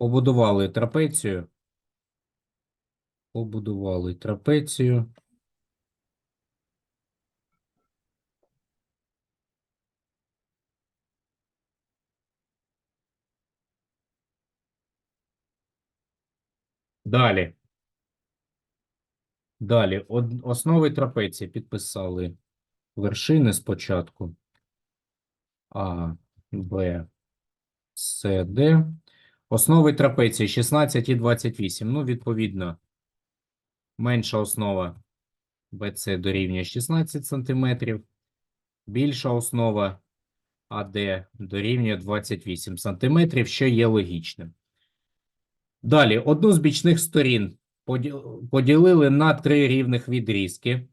Побудували трапецію. Побудували трапецію. Далі. Далі. Основи трапеції підписали вершини спочатку. А, Б, С, Д. Основи трапеції 16 і 28. Ну, відповідно, менша основа БЦ дорівнює 16 см. Більша основа АД дорівнює 28 см, що є логічним. Далі, одну з бічних сторін поділили на три рівних відрізки.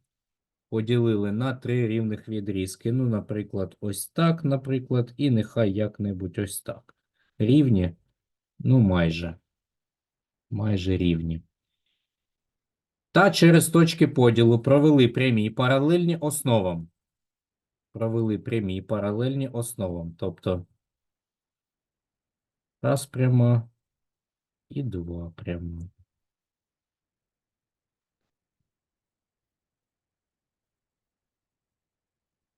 Поділили на три рівних відрізки. Ну, наприклад, ось так, наприклад, і нехай як-небудь ось так. Рівні, ну, майже. Майже рівні. Та через точки поділу провели прямі паралельні основам. Провели прямі паралельні основам. Тобто раз пряма і два пряма.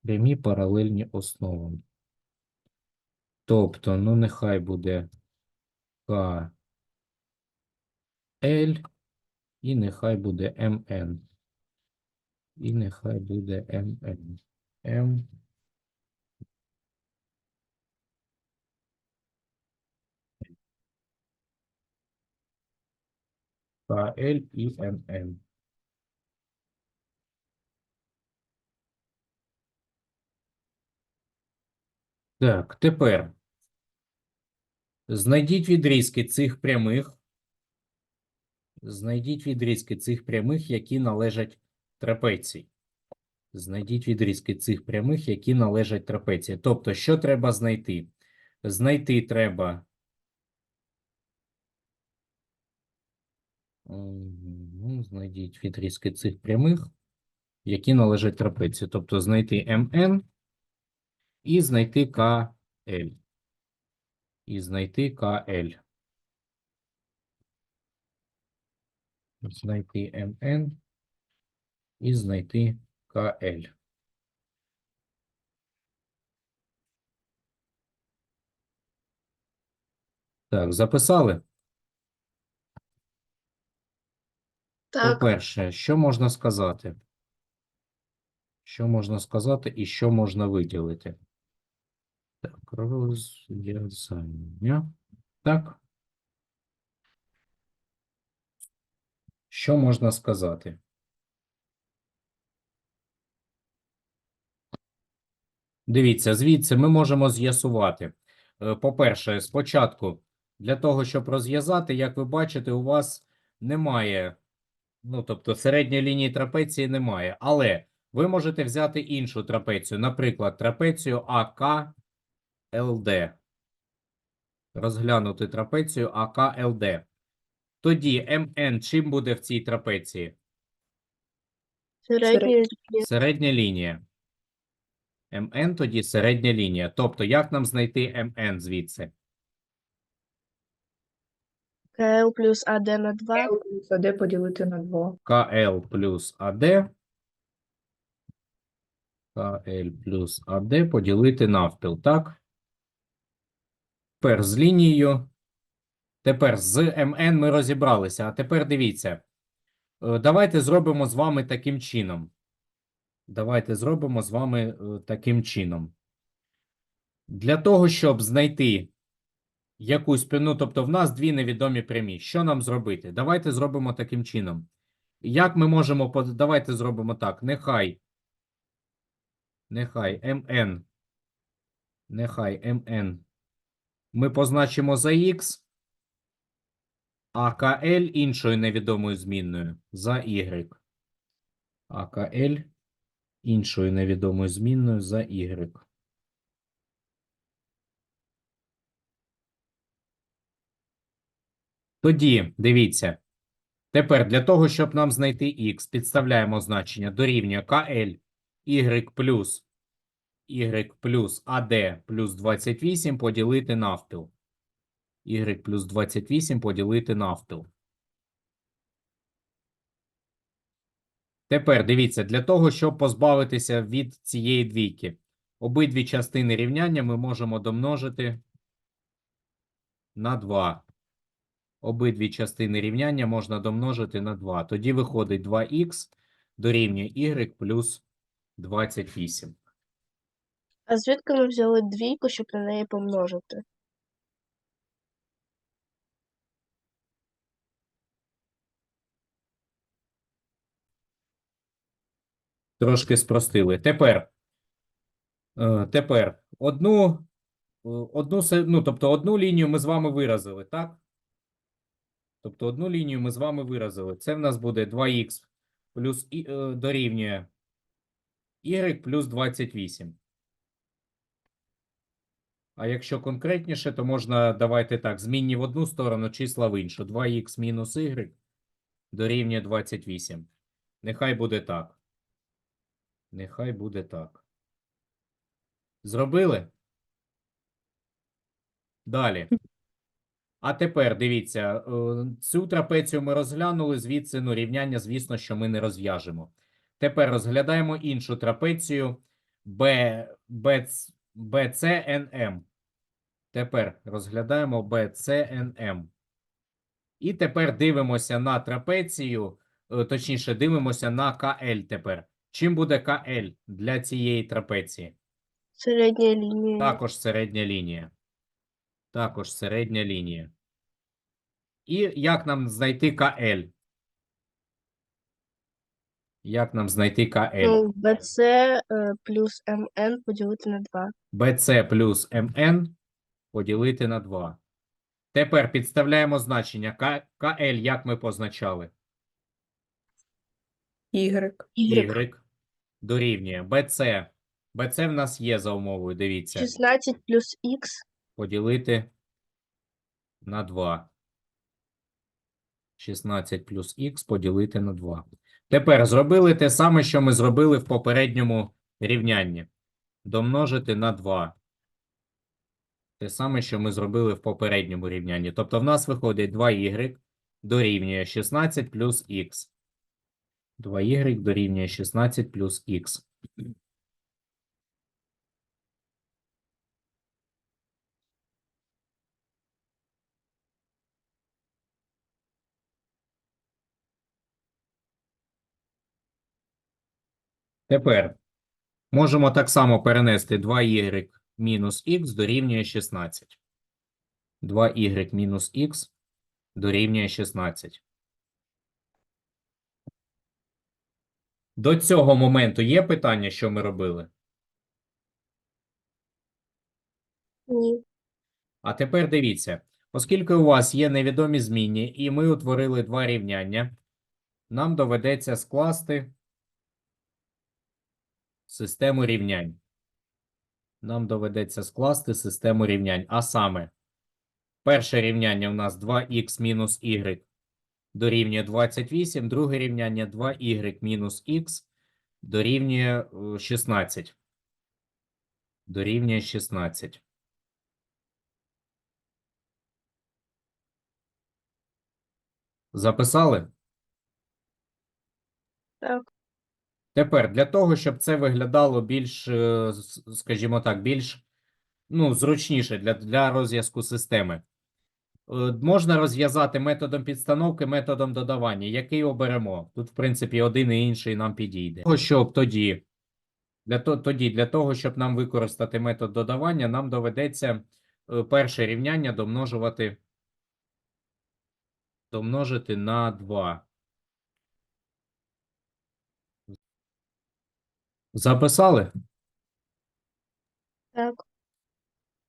Прямі паралельні основам. Тобто, ну, нехай буде К, Л, і нехай буде МН. І нехай буде МН. М. КЛ і МН. Так, тепер знайдіть відрізки цих прямих. Знайдіть відрізки цих прямих, які належать трапеції. Знайдіть відрізки цих прямих, які належать трапеції. Тобто, що треба знайти? Знайти треба. Ну, знайдіть відрізки цих прямих, які належать трапеції. Тобто знайти МН і знайти КЛ. І знайти КЛ. Знайти МН і знайти КЛ. Так, записали? Так, По-перше, що можна сказати? Що можна сказати і що можна виділити? Так, розв'язання. Так. Що можна сказати? Дивіться, звідси ми можемо з'ясувати. Е, По-перше, спочатку, для того, щоб розв'язати, як ви бачите, у вас немає, ну, тобто середньої лінії трапеції немає. Але ви можете взяти іншу трапецію, наприклад, трапецію АК ЛД. Розглянути трапецію АК ЛД. Тоді МН чим буде в цій трапеції? середній Середня лінія. МН тоді середня лінія. Тобто, як нам знайти МН звідси? КЛ плюс АД на 2, L плюс АД поділити на 2. КЛ плюс АД. КЛ плюс АД поділити навпіл, так? Тепер з лінією. Тепер з МН ми розібралися. А тепер дивіться. Е, Давайте зробимо з вами таким чином. Давайте зробимо з вами е, таким чином. Для того, щоб знайти якусь пряму, тобто в нас дві невідомі прямі. Що нам зробити? Давайте зробимо таким чином. Як ми можемо, давайте зробимо так. Нехай, нехай МН, нехай МН ми позначимо за Х, а КЛ іншою невідомою змінною за Y. А КЛ іншою невідомою змінною за Y. Тоді, дивіться, тепер для того, щоб нам знайти х, підставляємо значення дорівнює КЛ y плюс y плюс AD плюс 28 поділити навпіл. y плюс 28 поділити навпіл. Тепер дивіться, для того, щоб позбавитися від цієї двійки, обидві частини рівняння ми можемо домножити на 2. Обидві частини рівняння можна домножити на 2. Тоді виходить 2х дорівнює y плюс 28. А звідки ми взяли двійку, щоб на неї помножити? Трошки спростили. Тепер, е, тепер одну, е, одну, ну, тобто одну лінію ми з вами виразили, так? Тобто одну лінію ми з вами виразили. Це в нас буде 2х плюс е, дорівнює y плюс 28. А якщо конкретніше, то можна, давайте так, змінні в одну сторону, числа в іншу. 2х мінус y дорівнює 28. Нехай буде так. Нехай буде так. Зробили? Далі. А тепер дивіться, е, цю трапецію ми розглянули, звідси ну, рівняння, звісно, що ми не розв'яжемо. Тепер розглядаємо іншу трапецію B, BCNM. Тепер розглядаємо BCNM. І тепер дивимося на трапецію, е, точніше, дивимося на КЛ тепер. Чим буде КЛ для цієї трапеції? Середня лінія. Також середня лінія. Також середня лінія. І як нам знайти КЛ? Як нам знайти КЛ? Ну, BC е, плюс МН поділити на 2. BC плюс МН поділити на 2. Тепер підставляємо значення КЛ, як ми позначали? Y. Y. Y дорівнює BC. BC в нас є за умовою, дивіться. 16 плюс Х поділити на 2. 16 плюс х поділити на 2. Тепер зробили те саме, що ми зробили в попередньому рівнянні. Домножити на 2. Те саме, що ми зробили в попередньому рівнянні. Тобто в нас виходить 2y дорівнює 16 плюс х. 2y дорівнює 16 плюс х. Тепер можемо так само перенести 2y мінус х дорівнює 16. 2y мінус х дорівнює 16. До цього моменту є питання, що ми робили? Ні. А тепер дивіться, оскільки у вас є невідомі змінні, і ми утворили два рівняння, нам доведеться скласти систему рівнянь. Нам доведеться скласти систему рівнянь. А саме, перше рівняння у нас 2х мінус y дорівнює 28, друге рівняння 2y мінус х дорівнює е, 16. Дорівнює 16. Записали? Так. Тепер для того, щоб це виглядало більш, е, скажімо так, більш ну, зручніше для, для розв'язку системи, е, можна розв'язати методом підстановки, методом додавання. Який оберемо? Тут, в принципі, один і інший нам підійде. Щоб тоді, для, то, тоді, для того, щоб нам використати метод додавання, нам доведеться е, перше рівняння домножувати, домножити на 2. Записали? Так.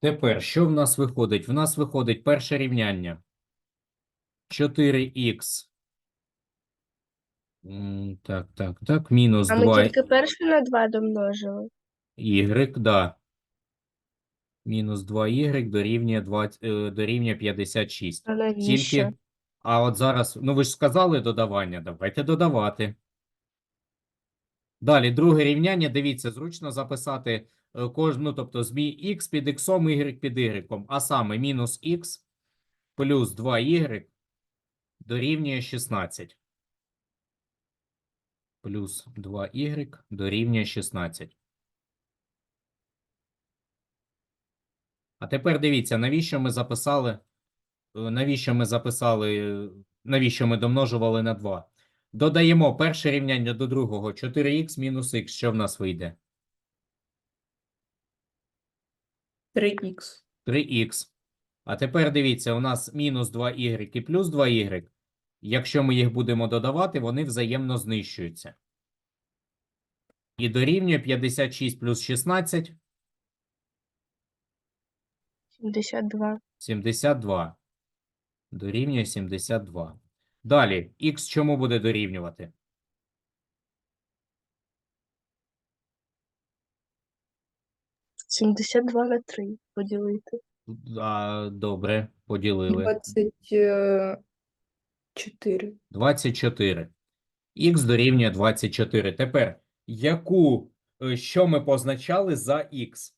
Тепер, що в нас виходить? В нас виходить перше рівняння. 4х. М, Так, так, так. Мінус А ми 2 тільки перше на 2 домножили. y, да. Мінус 2y дорівнює, 20, е, дорівнює 56. А навіщо? Тільки, а от зараз, ну ви ж сказали додавання, давайте додавати. Далі, друге рівняння, дивіться, зручно записати е, кожну, тобто змій x під x, y під y, а саме мінус x плюс 2y дорівнює 16. Плюс 2y дорівнює 16. А тепер дивіться, навіщо ми записали, е, навіщо ми записали, е, навіщо ми домножували на 2? Додаємо перше рівняння до другого 4х мінус х. Що в нас вийде? 3х. 3х. А тепер дивіться, у нас мінус 2y і плюс 2y. Якщо ми їх будемо додавати, вони взаємно знищуються. І дорівнює 56 плюс 16 72. 72. Дорівнює 72. Далі, х чому буде дорівнювати? — 72 на 3 поділити. А, добре, поділили. 24. 24. Х дорівнює 24. Тепер, яку, е, що ми позначали за х?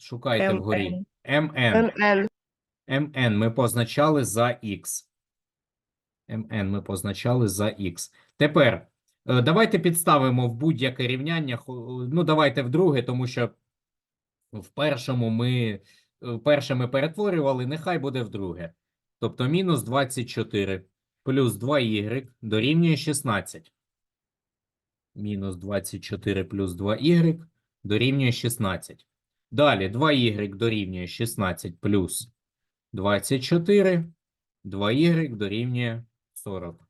Шукайте вгорі. mn. МН. Mn ми позначали за х. mn ми позначали за х. Тепер, е, давайте підставимо в будь-яке рівняння. Ну, давайте в друге, тому що в першому ми, е, перше ми перетворювали, нехай буде в друге. Тобто мінус 24 плюс 2y дорівнює 16. Мінус 24 плюс 2y дорівнює 16. Далі 2y дорівнює 16 плюс 24. 2y дорівнює 40.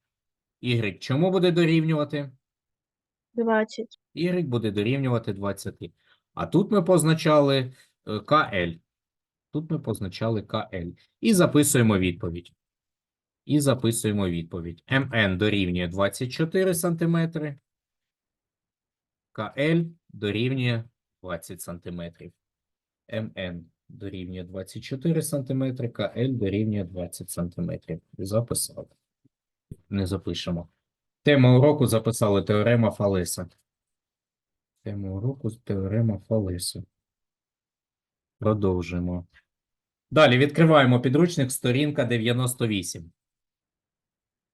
Y чому буде дорівнювати? 20. Y буде дорівнювати 20. А тут ми позначали е, КЛ. Тут ми позначали КЛ. І записуємо відповідь. І записуємо відповідь. МН дорівнює 24 см. КЛ дорівнює 20 см. МН дорівнює 24 см. КЛ дорівнює 20 см. Записали. Не запишемо. Тема уроку записали теорема Фалеса. Тема уроку теорема Фалеса. Продовжуємо. Далі відкриваємо підручник сторінка 98.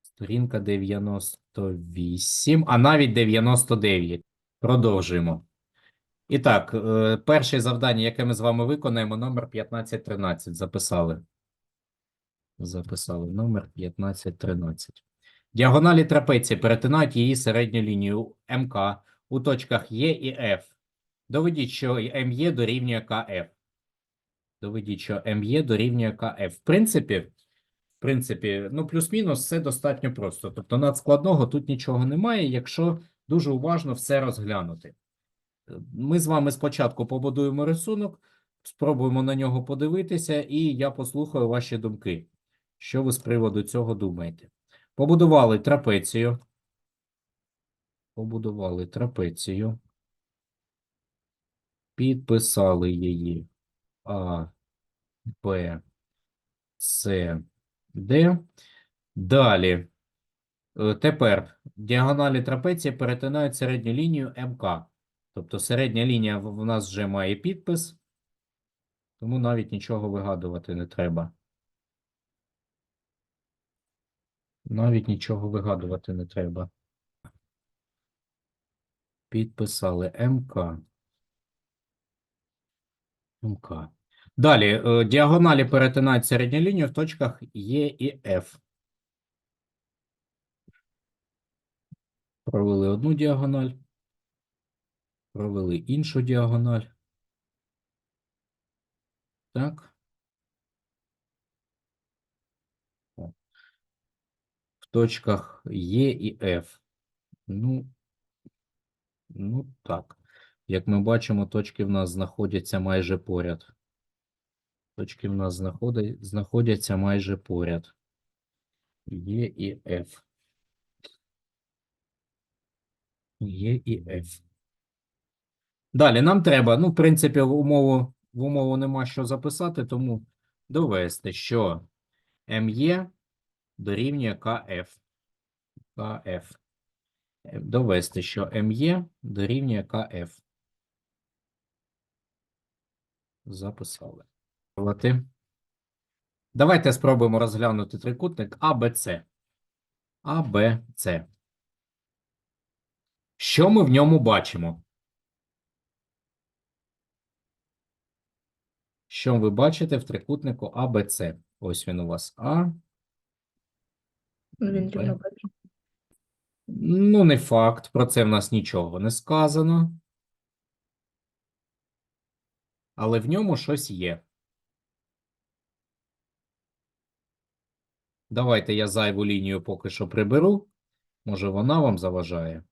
Сторінка 98, а навіть 99. Продовжуємо. І так, е, перше завдання, яке ми з вами виконаємо, номер 1513. Записали. Записали номер 1513. Діагоналі трапеції перетинають її середню лінію МК у точках Е і Ф. Доведіть, що МЄ дорівнює КФ. Доведіть, що МЄ дорівнює КФ. В принципі, в принципі, ну, плюс-мінус все достатньо просто. Тобто надскладного тут нічого немає, якщо дуже уважно все розглянути. Ми з вами спочатку побудуємо рисунок, спробуємо на нього подивитися, і я послухаю ваші думки. Що ви з приводу цього думаєте? Побудували трапецію. Побудували трапецію. Підписали її А, Б, С, Д. Далі. Е, Тепер діагоналі трапеції перетинають середню лінію МК. Тобто середня лінія в нас вже має підпис, тому навіть нічого вигадувати не треба. Навіть нічого вигадувати не треба. Підписали МК. МК. Далі, е, діагоналі перетинають середню лінію в точках Е і Ф. Провели одну діагональ. Провели іншу діагональ. Так. В точках Е і Ф. Ну, ну так. Як ми бачимо, точки в нас знаходяться майже поряд. Точки в нас знаходять, знаходяться майже поряд. Є і Ф. Є і Ф. Далі нам треба, ну, в принципі, в умову, в умову нема що записати, тому довести, що МЄ дорівнює КФ. КФ. Довести, що МЄ дорівнює КФ. Записали. Давайте спробуємо розглянути трикутник АБЦ. АБЦ. Що ми в ньому бачимо? Що ви бачите в трикутнику АБЦ? Ось він у вас А. Ну, Він Б. рівнобедрий. Ну, не факт, про це в нас нічого не сказано. Але в ньому щось є. Давайте я зайву лінію поки що приберу. Може, вона вам заважає.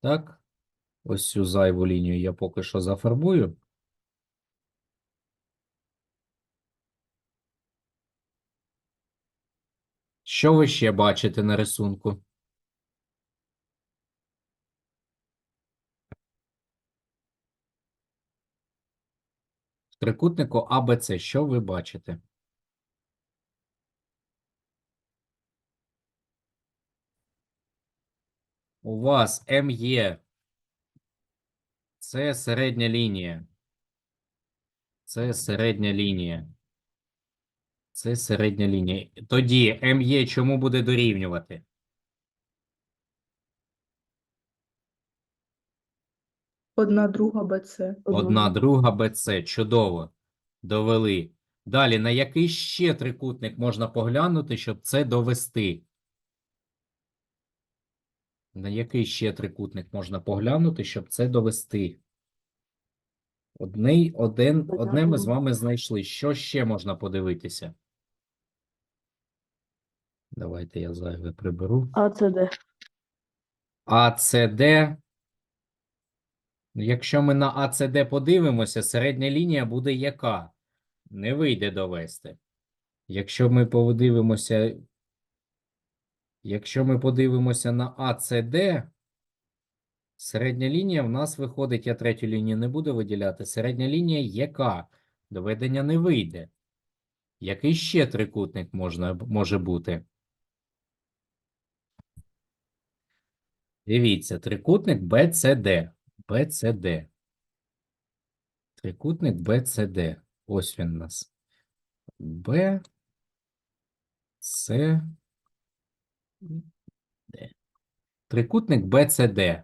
Так. Ось цю зайву лінію я поки що зафарбую. Що ви ще бачите на рисунку? В трикутнику АБЦ, що ви бачите? У вас МЄ. Це середня лінія. Це середня лінія. Це середня лінія. Тоді МЄ чому буде дорівнювати? Одна друга БЦ. Одна друга БЦ. Чудово. Довели. Далі, на який ще трикутник можна поглянути, щоб це довести? На який ще трикутник можна поглянути, щоб це довести? Одний, один, одне ми з вами знайшли. Що ще можна подивитися? Давайте я зайве приберу. А це? АЦД. Ну, Якщо ми на АЦД подивимося, середня лінія буде яка? Не вийде довести. Якщо ми подивимося, якщо ми подивимося на АЦД, середня лінія в нас виходить, я третю лінію не буду виділяти. Середня лінія яка? Доведення не вийде. Який ще трикутник можна, може бути? Дивіться, трикутник BCD. BCD. Трикутник BCD. Ось він у нас. Б, С, Д. Трикутник BCD.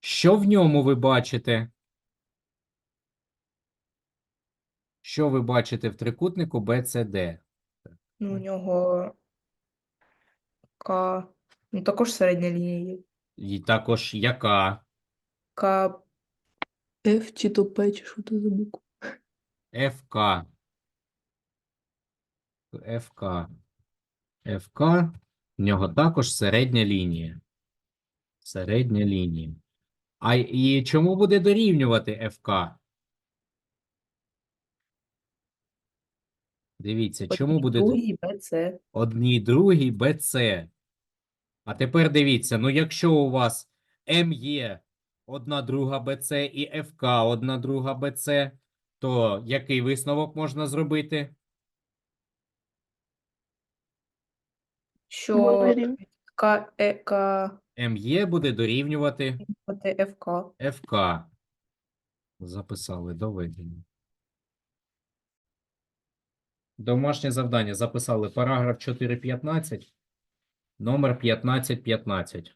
Що в ньому ви бачите? Що ви бачите в трикутнику BCD? Ну, у нього К. Ну, також середня лінія є. І також яка? К. F чи то P, чи що це за буква? ФК. ФК. ФК. В нього також середня лінія. Середня лінія. А і чому буде дорівнювати ФК? Дивіться, чому буде Другий БЦ. одній другій БЦ. А тепер дивіться, ну якщо у вас МЄ одна друга БЦ і ФК одна друга БЦ, то який висновок можна зробити? Що К, Е, К, МЄ буде дорівнювати ФК. ФК. Записали доведення. Домашнє завдання. Записали параграф 4.15, номер 15.15.